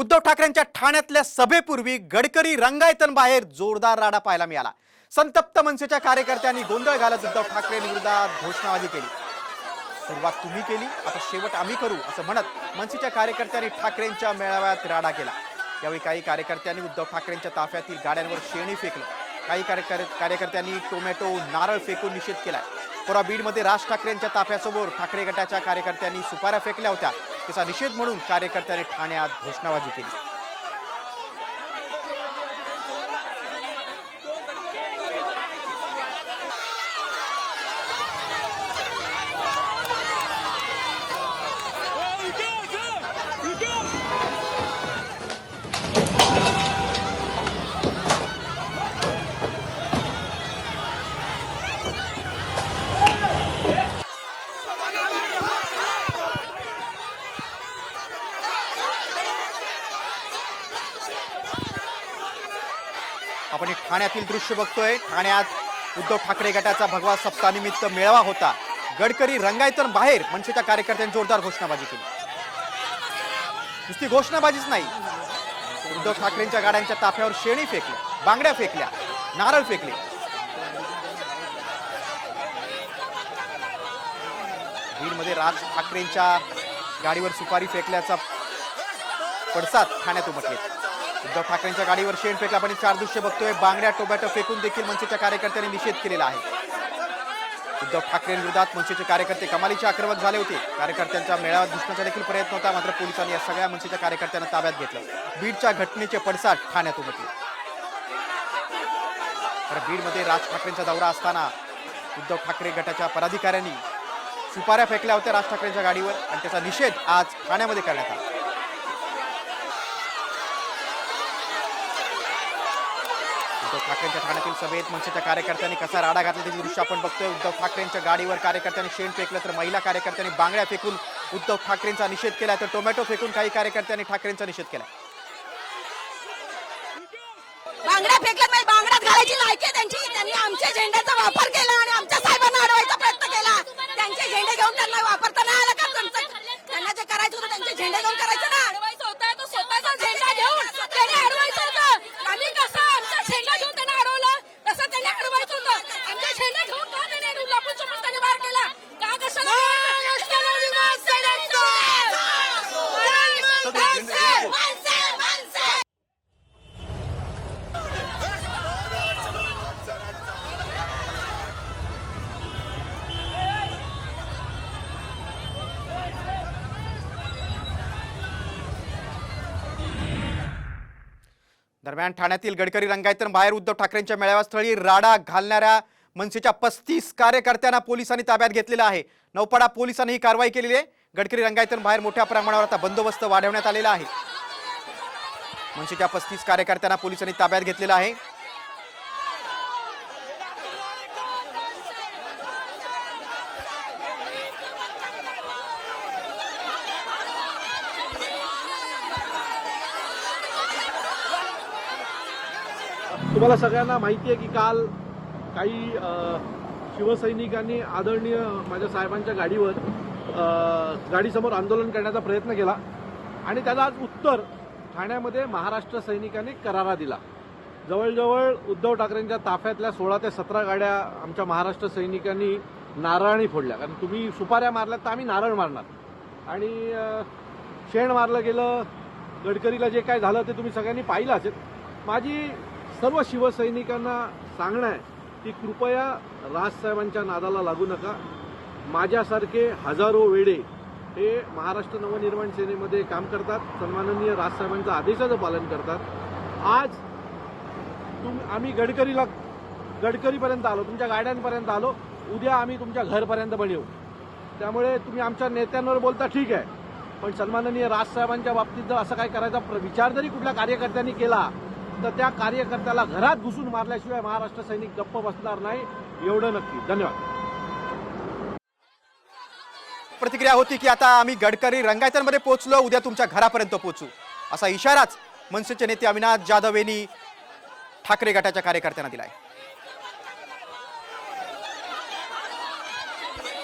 उद्धव ठाकरेंच्या ठाण्यातल्या सभेपूर्वी गडकरी रंगायतन बाहेर जोरदार राडा पाहायला मिळाला. संतप्त मनसेच्या कार्यकर्त्यांनी गोंधळ घालत उद्धव ठाकरे विरोधात घोषणाबाजी केली. सुरुवात तुम्ही केली आता शेवट आम्ही करू असं म्हणत मनसेच्या कार्यकर्त्यांनी ठाकरेंच्या मेळाव्यात राडा केला. यावेळी काही कार्यकर्त्यांनी उद्धव ठाकरेंच्या ताफ्यातील गाड्यांवर शेणी फेकलं. काही कार्यकर्त्यांनी टोमॅटो नारळ फेकून निषेध केलाय. पुरा बीडमध्ये राज ठाकरेंच्या ताफ्यासमोर ठाकरे गटाच्या कार्यकर्त्यांनी सुपाऱ्या फेकल्या होत्या. तिचा निषेध म्हणून कार्यकर्त्यांनी ठाण्यात घोषणाबाजी केली. आपण ठाण्यातील दृश्य बघतोय. ठाण्यात उद्धव ठाकरे गटाचा भगवा सप्ताहानिमित्त मेळावा होता. गडकरी रंगायतन बाहेर मनसेच्या कार्यकर्त्यांनी जोरदार घोषणाबाजी केली. नुसती घोषणाबाजीच नाही. उद्धव ठाकरेंच्या गाड्यांच्या ताफ्यावर शेणी फेकल्या बांगड्या फेकल्या नारळ फेकले. बीडमध्ये राज ठाकरेंच्या गाडीवर सुपारी फेकल्याचा पडसाद ठाण्यात उमटले. उद्धव ठाकरेंच्या गाडीवर शेण फेकला आपण चार दृश्य बघतोय. बांगड्या टोमॅटो फेकून देखील मनसेच्या कार्यकर्त्यांनी निषेध केलेला आहे. उद्धव ठाकरेंविरोधात मनसेचे कार्यकर्ते कमालीचे आक्रमक झाले होते. कार्यकर्त्यांच्या मेळाव्यात घुसण्याचा देखील प्रयत्न होता मात्र पोलिसांनी या सगळ्या मनसेच्या कार्यकर्त्यांना ताब्यात घेतलं. बीडच्या घटनेचे पडसाद ठाण्यात उमटले. तर बीडमध्ये राज ठाकरेंचा दौरा असताना उद्धव ठाकरे गटाच्या पदाधिकाऱ्यांनी सुपाऱ्या फेकल्या होत्या राज ठाकरेंच्या गाडीवर आणि त्याचा निषेध आज ठाण्यामध्ये करण्यात आला. उद्धव ठाकरेंच्या ठाण्यातील सभेत मनसेच्या कार्यकर्त्यांनी कसा राडा घातला त्याची दृश्य आपण बघतोय. उद्धव ठाकरेंच्या गाडीवर कार्यकर्त्यांनी शेण फेकलं तर महिला कार्यकर्त्यांनी बांगड्या फेकून उद्धव ठाकरेंचा निषेध केला तर टोमॅटो फेकून काही कार्यकर्त्यांनी ठाकरेंचा निषेध केला. बांगड्या फेकल्या नाही म्हणजे बांगड्यात घालायची लायकी त्यांची. त्यांनी आमच्या झेंड्याचा वापर केला आणि आमच्या साहेबांना अडवायचा प्रयत्न केला. त्यांचे झेंडे घेऊन त्यांना वापरता नाही आला का? त्यांना जे करायचं होतं त्यांचे झेंडे घेऊन करायचं ना अडवायचं होतं तो स्वतःचा झेंडा घेऊन त्याने अडवायचं होतं आम्ही कसं आमचा झेंडा घेऊन त्याने अडवलं तसं त्याने अडवायचं होतं आमचा झेंडा घेऊन का त्याने अडवलं आपण समज त्याने वार केला का कशाला माणसे, माणसे. दरम्यान ठाण्यातील गडकरी रंगायतन बाहेर उद्धव ठाकरेंच्या मेळाव्यास्थळी राडा घालणाऱ्या मनसेच्या पस्तीस कार्यकर्त्यांना पोलिसांनी ताब्यात घेतलेलं आहे. नौपाडा पोलिसांनी ही कारवाई केलेली आहे. गडकरी रंगायतन बाहेर मोठ्या प्रमाणावर आता बंदोबस्त वाढवण्यात आलेला आहे. मनसेच्या पस्तीस कार्यकर्त्यांना पोलिसांनी ताब्यात घेतलेलं आहे. तुम्हाला सगळ्यांना माहिती आहे की काल काही शिवसैनिकांनी आदरणीय माझ्या साहेबांच्या गाडीवर गाडीसमोर आंदोलन करण्याचा प्रयत्न केला आणि त्याला आज उत्तर ठाण्यामध्ये महाराष्ट्र सैनिकांनी करारा दिला. जवळजवळ उद्धव ठाकरेंच्या ताफ्यातल्या सोळा ते सतरा गाड्या आमच्या महाराष्ट्र सैनिकांनी नारळाने फोडल्या. कारण तुम्ही सुपाऱ्या मारल्यात तर आम्ही नारळ मारणार. आणि शेण मारलं गेलं गडकरीला जे काय झालं ते तुम्ही सगळ्यांनी पाहिलं असेल. माझी सर्व शिवसैनिकांना सांगणं आहे की कृपया राजसाहेबांच्या नादाला लागू नका. माझ्यासारखे हजारो वेडे हे महाराष्ट्र नवनिर्माण सेनेमध्ये काम करतात. सन्माननीय राजसाहेबांच्या आदेशाचं पालन करतात. आज तुम आम्ही गडकरीला गडकरीपर्यंत आलो तुमच्या गाड्यांपर्यंत आलो. उद्या आम्ही तुमच्या घरपर्यंत पण येऊ. त्यामुळे तुम्ही आमच्या नेत्यांवर बोलता ठीक आहे. पण सन्माननीय राजसाहेबांच्या बाबतीत जर असं काय करायचा प्र- विचार जरी कुठल्या कार्यकर्त्यांनी केला तर त्या कार्यकर्त्याला घरात घुसून मारल्याशिवाय महाराष्ट्र सैनिक गप्प बसणार नाही एवढं नक्की. धन्यवाद. प्रतिक्रिया होती की आता आम्ही गडकरी रंगायतनमध्ये पोहोचलो उद्या तुमच्या घरापर्यंत पोहोचू. असा इशाराच मनसेचे नेते अविनाश जाधव यांनी ठाकरे गटाच्या कार्यकर्त्यांना दिलाय.